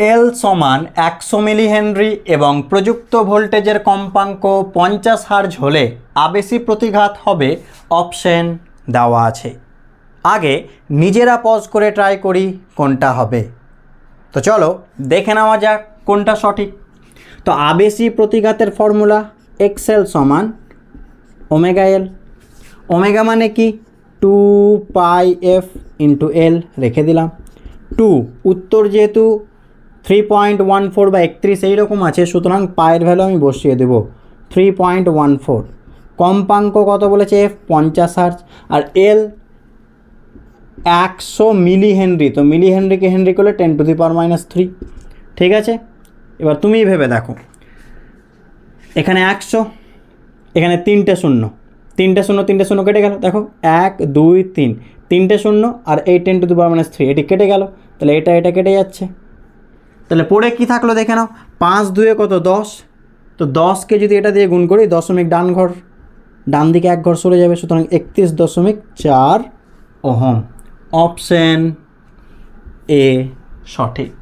এল সমান একশো milli Henry এবং প্রযুক্ত ভোল্টেজের কম্পাঙ্ক পঞ্চাশ হার্জ হলে আবেশি প্রতিঘাত হবে অপশন দেওয়া আছে। আগে নিজেরা পজ করে ট্রাই করি কোনটা হবে। তো চলো দেখে নেওয়া যাক কোনটা সঠিক। তো আবেশি প্রতিঘাতের ফর্মুলা এক্সেল সমান ওমেগা এল ওমেগা মানে কি? Two pi F into L রেখে দিলাম। টু উত্তর যেহেতু থ্রি পয়েন্ট ওয়ান ফোর বা একত্রিশ এইরকম আছে, সুতরাং পায়ের ভ্যালু আমি বসিয়ে দেব থ্রি পয়েন্ট ওয়ান ফোর কম্পাঙ্ক কত বলেছে এফ পঞ্চাশ হার্জ আর এল একশো মিলি হেনরি তো মিলি হেনরিকে হেনরি করলে ten to the power minus three ঠিক আছে? এবার তুমিই ভেবে দেখো। এখানে একশো, এখানে তিনটে শূন্য। তিনটে শূন্য তিনটে শূন্য কেটে গেল। দেখো, এক, দুই, তিন। তিনটে শূন্য আর এই ten to the power minus three এটি কেটে গেল। তাহলে এটা এটা কেটে যাচ্ছে। তাহলে পড়ে কি থাকল দেখে নাও। পাঁচ দুয়ে কত? দশ। তো দশকে যদি এটা দিয়ে গুণ করি, দশমিক ডান ঘর, ডান দিকে এক ঘর সরে যাবে, সুতরাং একত্রিশ দশমিক চার ওহম। অপশান এ সঠিক।